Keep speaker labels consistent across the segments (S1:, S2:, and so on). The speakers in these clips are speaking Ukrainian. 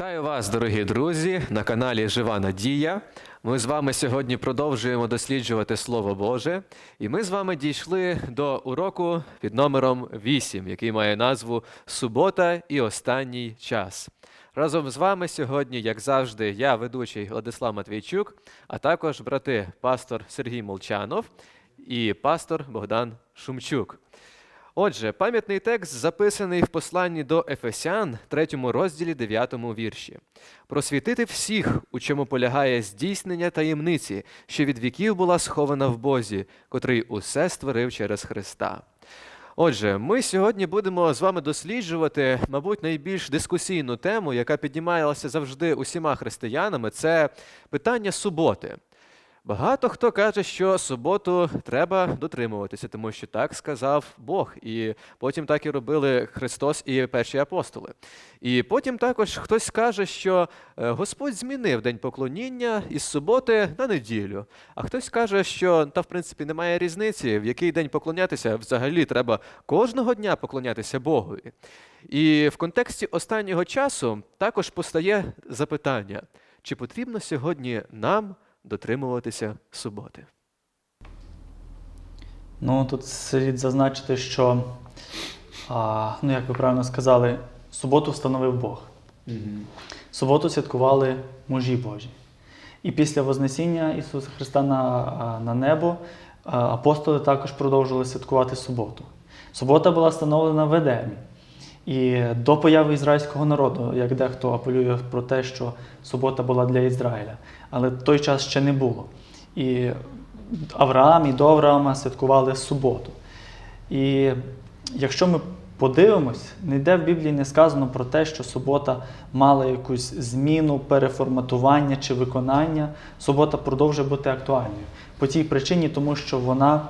S1: Вітаю вас, дорогі друзі, на каналі Жива Надія. Ми з вами сьогодні продовжуємо досліджувати Слово Боже, і ми з вами дійшли до уроку під номером 8, який має назву Субота і останній час. Разом з вами сьогодні, як завжди, я, ведучий Владислав Матвійчук, а також брати пастор Сергій Молчанов і пастор Богдан Шумчук. Отже, пам'ятний текст записаний в посланні до Ефесян, 3 розділі 9 вірші. Просвітити всіх, у чому полягає здійснення таємниці, що від віків була схована в Бозі, котрий усе створив через Христа. Отже, ми сьогодні будемо з вами досліджувати, мабуть, найбільш дискусійну тему, яка піднімалася завжди усіма християнами, це питання суботи. Багато хто каже, що суботу треба дотримуватися, тому що так сказав Бог, і потім так і робили Христос і перші апостоли. І потім також хтось каже, що е, Господь змінив день поклоніння із суботи на неділю. А хтось каже, що та в принципі немає різниці, в який день поклонятися. Взагалі треба кожного дня поклонятися Богові. І в контексті останнього часу також постає запитання: чи потрібно сьогодні нам дотримуватися суботи.
S2: Ну, тут слід зазначити, що, а, ну, як ви правильно сказали, суботу встановив Бог. Суботу святкували мужі Божі. І після Вознесіння Ісуса Христа на, на небо апостоли також продовжували святкувати суботу. Субота була встановлена в Едемі. І до появи ізраїльського народу, як дехто апелює про те, що субота була для Ізраїля, але той час ще не було. І Авраам і до Авраама святкували суботу. І якщо ми подивимось, ніде в Біблії не сказано про те, що субота мала якусь зміну, переформатування чи виконання. Субота продовжує бути актуальною. По тій причині, тому що вона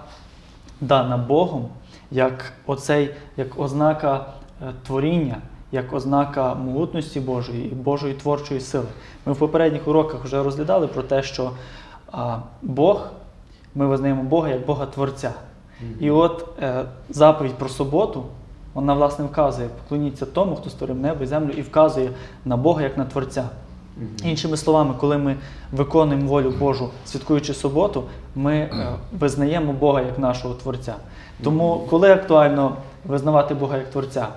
S2: дана Богом як оцей, як ознака творіння, як ознака могутності Божої і Божої творчої сили. Ми в попередніх уроках вже розглядали про те, що Бог, ми визнаємо Бога як Бога Творця. І от е, заповідь про суботу, вона власне вказує, поклоніться тому, хто створив небо і землю, і вказує на Бога як на Творця. Іншими словами, коли ми виконуємо волю Божу, святкуючи суботу, ми е, визнаємо Бога як нашого Творця. Тому, коли актуально визнавати Бога як Творця?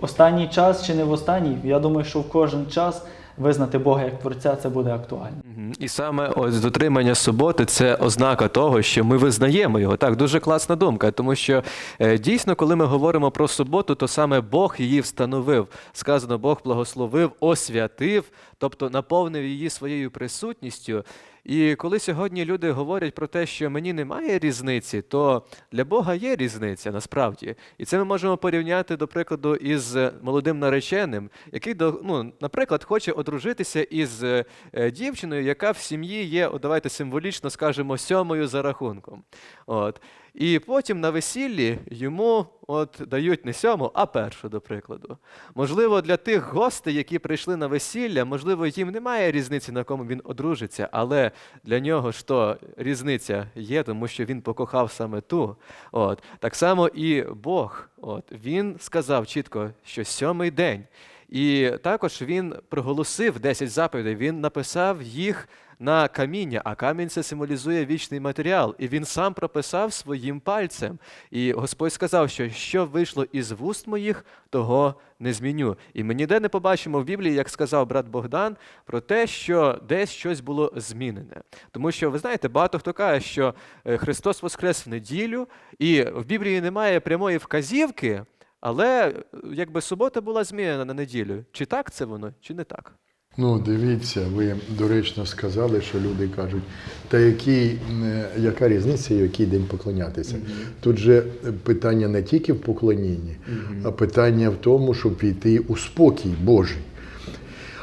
S2: Останній час чи не в останній? Я думаю, що в кожен час визнати Бога як Творця це буде актуально.
S1: І саме ось дотримання суботи це ознака того, що ми визнаємо його. Так, дуже класна думка, тому що е, дійсно, коли ми говоримо про суботу, то саме Бог її встановив. Сказано, Бог благословив, освятив, тобто наповнив її своєю присутністю. І коли сьогодні люди говорять про те, що мені немає різниці, то для Бога є різниця насправді. І це ми можемо порівняти, до прикладу, із молодим нареченим, який, ну, наприклад, хоче одружитися із е, дівчиною, яка в сім'ї є, давайте символічно скажемо, сьомою за рахунком. От. І потім на весіллі йому от дають не сьому, а першу, до прикладу. Можливо, для тих гостей, які прийшли на весілля, можливо, їм немає різниці, на кому він одружиться, але для нього ж то різниця є, тому що він покохав саме ту. От. Так само і Бог. От. Він сказав чітко, що сьомий день. І також він проголосив 10 заповідей, він написав їх на каміння, а камінь це символізує вічний матеріал. І він сам прописав своїм пальцем. І Господь сказав, що що вийшло із вуст моїх, того не зміню. І ми ніде не побачимо в Біблії, як сказав брат Богдан, про те, що десь щось було змінене. Тому що ви знаєте, багато хто каже, що е, Христос воскрес в неділю, і в Біблії немає прямої вказівки. Але е, якби субота була змінена на неділю. Чи так це воно, чи не так?
S3: Ну, дивіться, ви доречно сказали, що люди кажуть, та е, яка різниця, який день поклонятися? Тут же питання не тільки в поклонінні, а питання в тому, щоб війти у спокій Божий.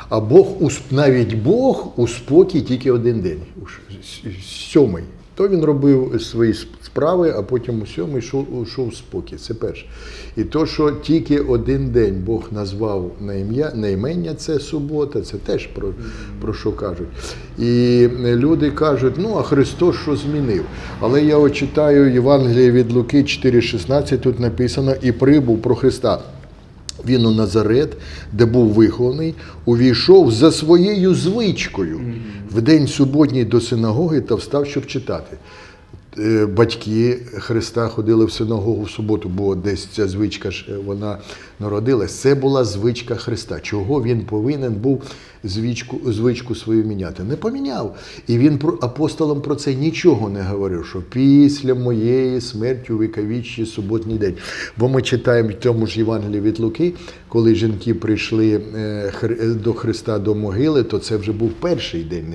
S3: А Бог, навіть Бог у спокій тільки один день, сьомий. То він робив свої справи, а потім у сьомий йшов, йшов спокій. Це перше. І то, що тільки один день Бог назвав на ім'я, на імення, це субота, це теж про, про що кажуть. І люди кажуть, ну а Христос що змінив? Але я читаю Євангеліє від Луки 4,16, тут написано і прибув про Христа. Він у Назарет, де був вихований, увійшов за своєю звичкою в день суботній до синагоги та встав, щоб читати. Е, Батьки Христа ходили в синагогу в суботу, бо десь ця звичка ж вона народилась. Це була звичка Христа. Чого він повинен був звичку, звичку свою міняти? Не поміняв. І він апостолам про це нічого не говорив, що після моєї смерті віковічі суботній день. Бо ми читаємо в тому ж Євангелії від Луки, коли жінки прийшли е, до Христа до могили, то це вже був перший день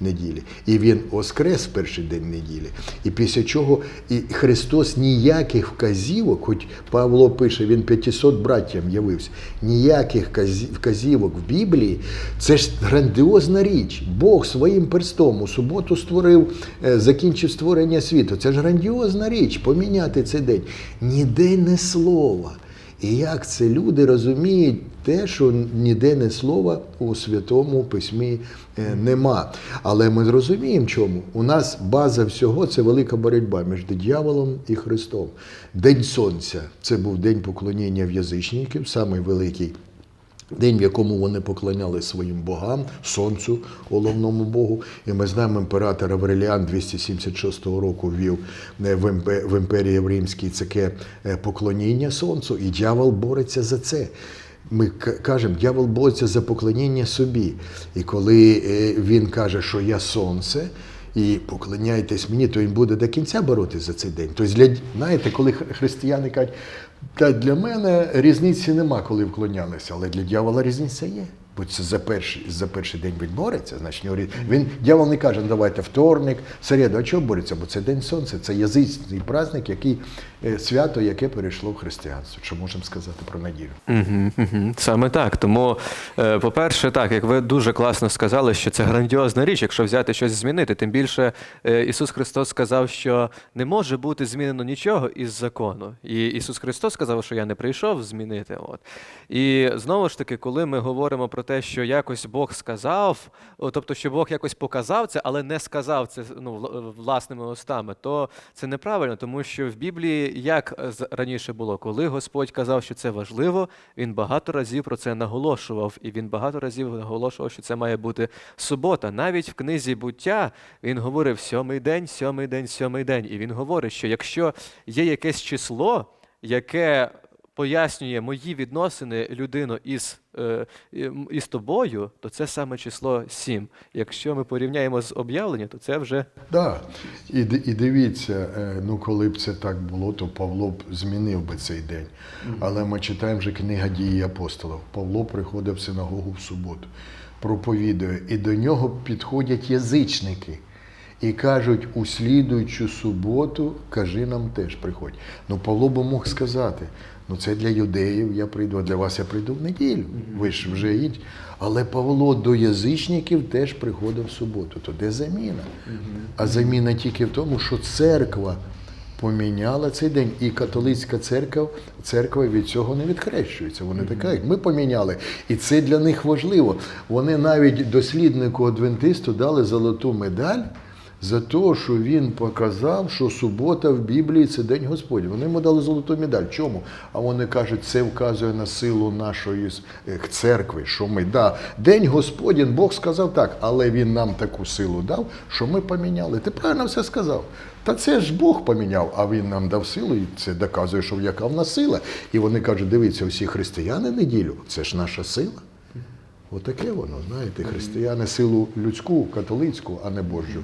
S3: неділі. І він воскрес перший день неділі. І після чого і Христос ніяких вказівок, хоч Павло пише, він 500 братям явився, ніяких вказівок в Біблії, це ж грандіозна річ. Бог своїм перстом у суботу створив, е, закінчив створення світу. Це ж грандіозна річ поміняти цей день. Ніде не слова. І як це люди розуміють те, що ніде не слова у святому письмі е, нема. Але ми зрозуміємо, чому. У нас база всього це велика боротьба між дьяволом і Христом. День Сонця це був день поклоніння в язичників, самий великий. День, в якому вони поклоняли своїм богам, сонцю, головному Богу. І ми знаємо, імператор Авреліан 276 року ввів е, в імперії в Римській таке е, поклоніння сонцю, і дьявол бореться за це. Ми кажемо, дьявол бореться за поклоніння собі. І коли е, він каже, що я сонце, і поклоняйтесь мені, то він буде до кінця боротися за цей день. Тобто, для, знаєте, коли християни кажуть, та для мене різниці нема, коли вклонялися, але для дьявола різниця є. Бо це за перший, за перший день він бореться, значить, він дьявол не каже, ну давайте вторник, середу, а чого бореться? Бо це День Сонця, це язичний праздник, який е, свято, яке перейшло в християнство. Що можемо сказати про надію?
S1: Саме так. Тому, е, по-перше, так, як ви дуже класно сказали, що це грандіозна річ, якщо взяти щось змінити. Тим більше е, Ісус Христос сказав, що не може бути змінено нічого із закону. І Ісус Христос сказав, що я не прийшов змінити. От. І знову ж таки, коли ми говоримо про те, що якось Бог сказав, тобто, що Бог якось показав це, але не сказав це ну, власними устами, то це неправильно, тому що в Біблії як е, раніше було, коли Господь казав, що це важливо, він багато разів про це наголошував, і він багато разів наголошував, що це має бути субота. Навіть в книзі буття він говорив сьомий день, сьомий день, сьомий день. І він говорить, що якщо є якесь число, яке пояснює мої відносини людину із, е, із тобою, то це саме число 7. Якщо ми порівняємо з об'явленням, то це вже
S3: Так. І, і дивіться, е, ну коли б це так було, то Павло б змінив би цей день. Але ми читаємо вже книга дії апостолів. Павло приходив в синагогу в суботу, проповідує, і до нього підходять язичники. І кажуть, у слідуючу суботу кажи нам теж приходь. Ну, Павло би мог сказати: ну це для юдеїв я прийду, а для вас я прийду в неділю. Ви ж вже інші. Але Павло до язичників теж приходив в суботу. То де заміна? А заміна тільки в тому, що церква поміняла цей день, і католицька церква, церква від цього не відхрещується. Вони така, як ми поміняли. І це для них важливо. Вони навіть досліднику адвентисту дали золоту медаль. За те, що він показав, що субота в Біблії це День Господній. Вони йому дали золоту медаль. Чому? А вони кажуть, це вказує на силу нашої е, церкви, що ми да, День Господній, Бог сказав так, але Він нам таку силу дав, що ми поміняли. Ти правильно все сказав. Та це ж Бог поміняв, а Він нам дав силу, і це доказує, що яка в нас сила. І вони кажуть, дивіться, всі християни неділю, це ж наша сила. Отаке воно, знаєте, християни силу людську, католицьку, а не Божу.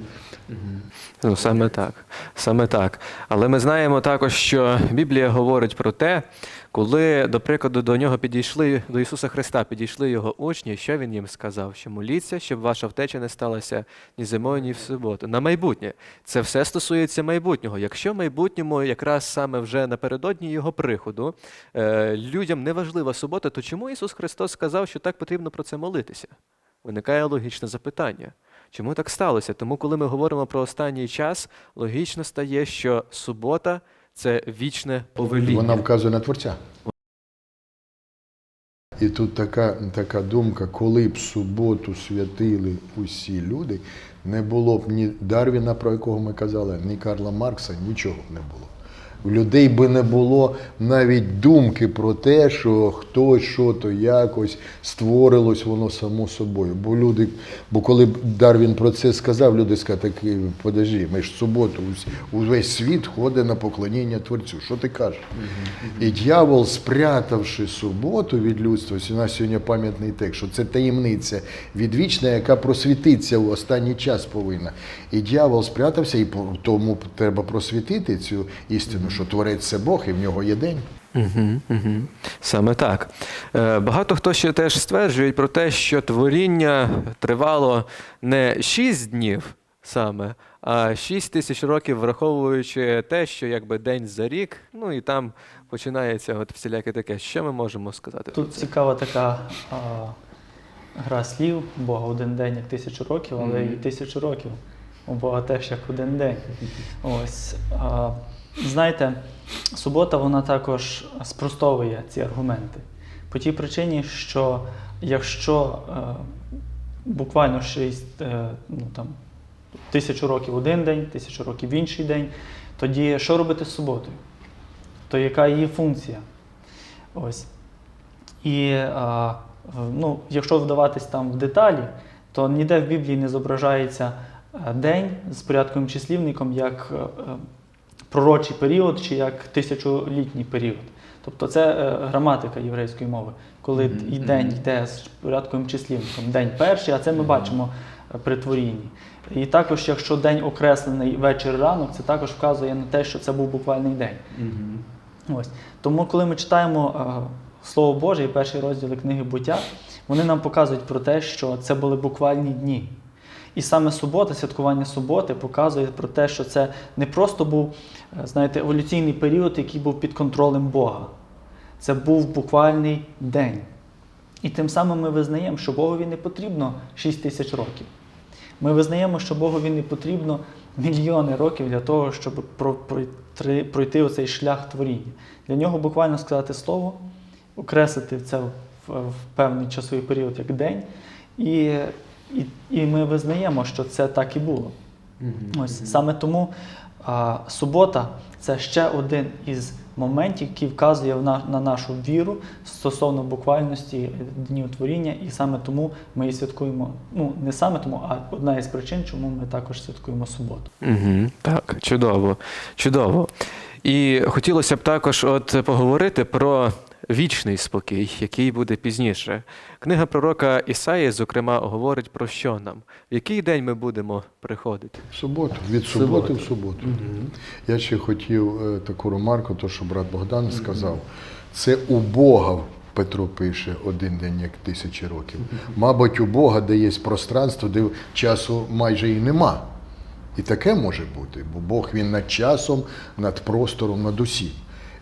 S1: Ну, саме так. Саме так. Але ми знаємо також, що Біблія говорить про те, коли, до прикладу, до нього підійшли, до Ісуса Христа підійшли його учні, що він їм сказав? Що моліться, щоб ваша втеча не сталася ні зимою, ні в суботу. На майбутнє. Це все стосується майбутнього. Якщо в майбутньому, якраз саме вже напередодні його приходу, е, людям не важлива субота, то чому Ісус Христос сказав, що так потрібно про це молитися? Виникає логічне запитання. Чому так сталося? Тому, коли ми говоримо про останній час, логічно стає, що субота це вічне повеління.
S3: Вона вказує на Творця. І тут така, така думка, коли б суботу святили усі люди, не було б ні Дарвіна, про якого ми казали, ні Карла Маркса, нічого не було. У людей би не було навіть думки про те, що хтось що то якось створилось воно само собою. Бо люди, бо коли б Дарвін про це сказав, люди сказали, так е, подожди, ми ж в суботу, увесь світ ходить на поклоніння Творцю. Що ти кажеш? І дьявол, спрятавши суботу від людства, у нас сьогодні пам'ятний текст, що це таємниця відвічна, яка просвітиться в останній час повинна. І дьявол спрятався, і тому треба просвітити цю істину, що творець це Бог, і в нього є день.
S1: Угу, угу. Саме так. Е, Багато хто ще теж стверджують про те, що творіння тривало не 6 днів саме, а 6 тисяч років, враховуючи те, що якби день за рік, ну і там починається от всіляке таке. Що ми можемо сказати?
S2: Тут цікава така а, гра слів. Бога один день як тисячу років, але і тисячу років. У Бога теж як один день. Ось. А, знаєте, субота вона також спростовує ці аргументи. По тій причині, що якщо е, буквально 6, е, ну, там, тисячу років один день, тисячу років інший день, тоді що робити з суботою? То яка її функція? Ось. І в- ну, якщо вдаватись там в деталі, то ніде в Біблії не зображається е, день з порядковим числівником як е, е, пророчий період чи як тисячолітній період. Тобто це е, граматика єврейської мови, коли
S1: Мгм,
S2: і день йде з порядковим числівником, день перший, а це ми бачимо е, при творінні. І також, якщо день окреслений вечір ранок, це також вказує на те, що це був буквальний день. Ось. Тому, коли ми читаємо е, Слово Боже і перші розділи книги буття, вони нам показують про те, що це були буквальні дні. І саме субота, святкування суботи показує про те, що це не просто був, е, знаєте, еволюційний період, який був під контролем Бога. Це був буквальний день. І тим самим ми визнаємо, що Богові не потрібно 6 тисяч років. Ми визнаємо, що Богові не потрібно мільйони років для того, щоб пройти, оцей шлях творіння. Для нього буквально сказати слово, окреслити це в певний часовий період як день, і, і, і ми визнаємо, що це так і було. Ось саме тому а, субота це ще один із моментів, який вказує на, на нашу віру стосовно буквальності днів творіння, і саме тому ми і святкуємо. Ну не саме тому, а одна із причин, чому ми також святкуємо суботу.
S1: Угу, так, чудово, чудово. І хотілося б також от поговорити про вічний спокій, який буде пізніше. Книга пророка Ісаї, зокрема, говорить про що нам? В який день ми будемо приходити?
S3: В суботу, від суботи в суботу. Я ще хотів е, таку ремарку, то що брат Богдан сказав. Це у Бога Петро пише один день як тисячі років. Мабуть, у Бога, де є пространство, де часу майже і нема. І таке може бути, бо Бог він над часом, над простором, над усім.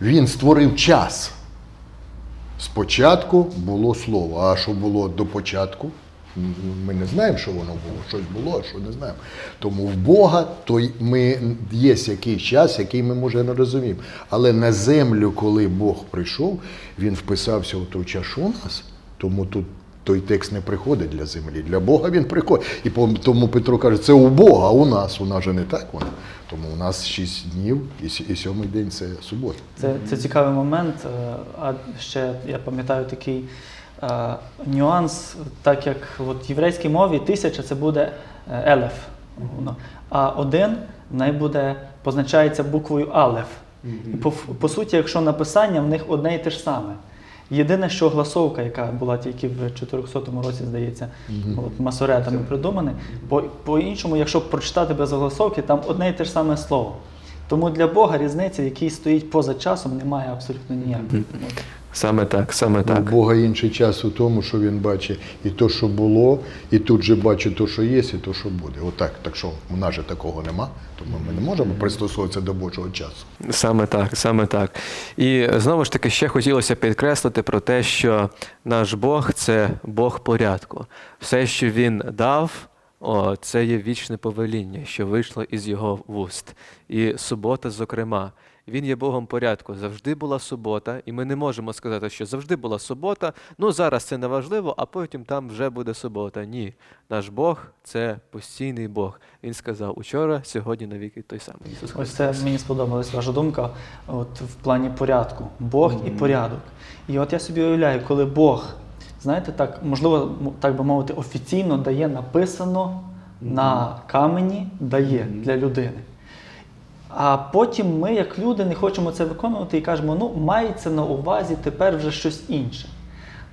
S3: Він створив час. Спочатку було слово, а що було до початку? Ми не знаємо, що воно було, щось було, а що не знаємо. Тому в Бога то ми є якийсь час, який ми може не розуміємо. Але на землю, коли Бог прийшов, він вписався у ту чашу нас, тому тут. Той текст не приходить для землі. Для Бога він приходить. І тому Петро каже, це у Бога, а у нас. У нас же не так воно. Тому у нас шість днів і і сьомий день це субота.
S2: Це, це цікавий момент. е, А ще я пам'ятаю такий е, нюанс, так як от в єврейській мові тисяча це буде е, елеф. Воно. А один в неї буде позначається буквою алеф. І по, по суті, якщо написання в них одне і те ж саме. Єдине, що гласовка, яка була тільки в 400 році, здається, от масоретами придумана, по, по-іншому, якщо прочитати без огласовки, там одне і те ж саме слово. Тому для Бога різниця, який стоїть поза часом, немає абсолютно ніякої.
S1: Саме так, саме так. У.
S3: Бога інший час у тому, що він бачить і то, що було, і тут же бачить то, що є, і то, що буде. Отак. Так що в нас же такого нема, тому ми не можемо пристосовуватися до Божого часу.
S1: Саме так, саме так. І знову ж таки ще хотілося підкреслити про те, що наш Бог це Бог порядку. Все, що він дав, о, це є вічне повеління, що вийшло із його вуст. І субота, зокрема. Він є Богом порядку. Завжди була субота, і ми не можемо сказати, що завжди була субота. Ну зараз це не важливо, а потім там вже буде субота. Ні, наш Бог це постійний Бог. Він сказав учора, сьогодні, навіки той самий. Ісус
S2: Ось це мені сподобалась ваша думка от, в плані порядку. Бог і порядок. І от я собі уявляю, коли Бог, знаєте, так, можливо, так би мовити, офіційно дає написано на камені, дає для людини. А потім ми, як люди, не хочемо це виконувати і кажемо, ну, мається на увазі тепер вже щось інше.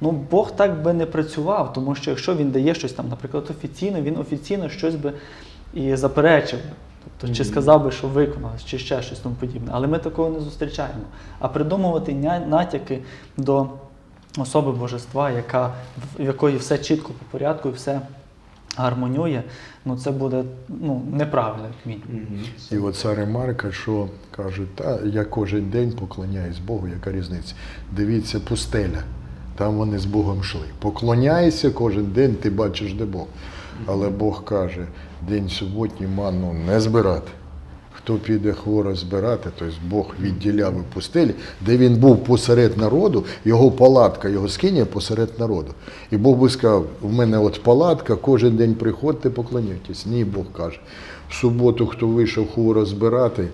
S2: Ну, Бог так би не працював, тому що якщо він дає щось там, наприклад, офіційно, він офіційно щось би і заперечив. Тобто, чи сказав би, що виконалось, чи ще щось тому подібне. Але ми такого не зустрічаємо. А придумувати натяки до особи божества, яка, в якої все чітко по порядку і все гармонює, ну це буде ну, неправильно, як мінімум.
S3: І оця ремарка, що кажуть, та я кожен день поклоняюсь Богу, яка різниця? Дивіться, пустеля. Там вони з Богом йшли. Поклоняйся кожен день, ти бачиш, де Бог. Але Бог каже, день суботній манну не збирати. Хто піде хворо збирати, тобто Бог відділяв у пустелі, де він був посеред народу, його палатка, його скиня посеред народу. І Бог би сказав, в мене от палатка, кожен день приходьте, поклоняйтесь. Ні, Бог каже. В суботу, хто вийшов хворо збирати,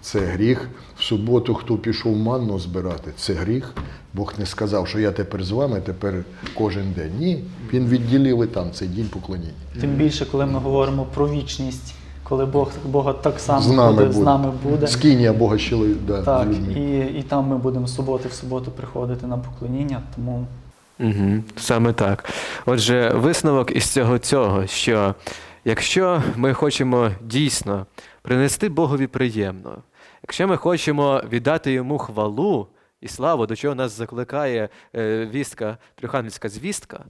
S3: це гріх. В суботу, хто пішов манну збирати, це гріх. Бог не сказав, що я тепер з вами, тепер кожен день. Ні, він відділив і там цей день поклоніння.
S2: Тим більше, коли ми говоримо про вічність, коли Бог Бога так само
S3: З нами
S2: буде,
S3: буде.
S2: з нами буде.
S3: Скинія Бога ще да,
S2: Так,
S3: з людьми.
S2: і, і там ми будемо суботи в суботу приходити на поклоніння. Тому
S1: Угу, саме так. Отже, висновок із цього цього, що якщо ми хочемо дійсно принести Богові приємно, якщо ми хочемо віддати йому хвалу і славу, до чого нас закликає е, вістка, трьохангельська звістка,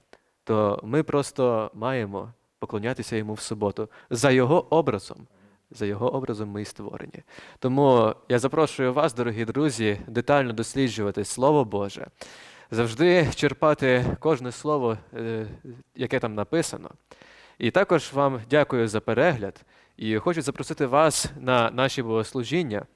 S1: то ми просто маємо поклонятися йому в суботу за його образом. За його образом ми і створені. Тому я запрошую вас, дорогі друзі, детально досліджувати Слово Боже, завжди черпати кожне слово, е, яке там написано. І також вам дякую за перегляд і хочу запросити вас на наші богослужіння.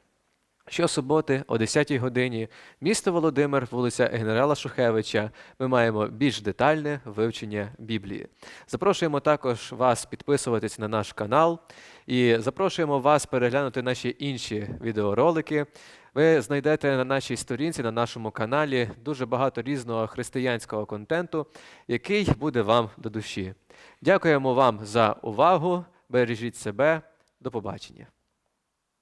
S1: Щосуботи о 10-й годині місто Володимир, вулиця генерала Шухевича. Ми маємо більш детальне вивчення Біблії. Запрошуємо також вас підписуватись на наш канал і запрошуємо вас переглянути наші інші відеоролики. Ви знайдете на нашій сторінці, на нашому каналі дуже багато різного християнського контенту, який буде вам до душі. Дякуємо вам за увагу. Бережіть себе. До побачення.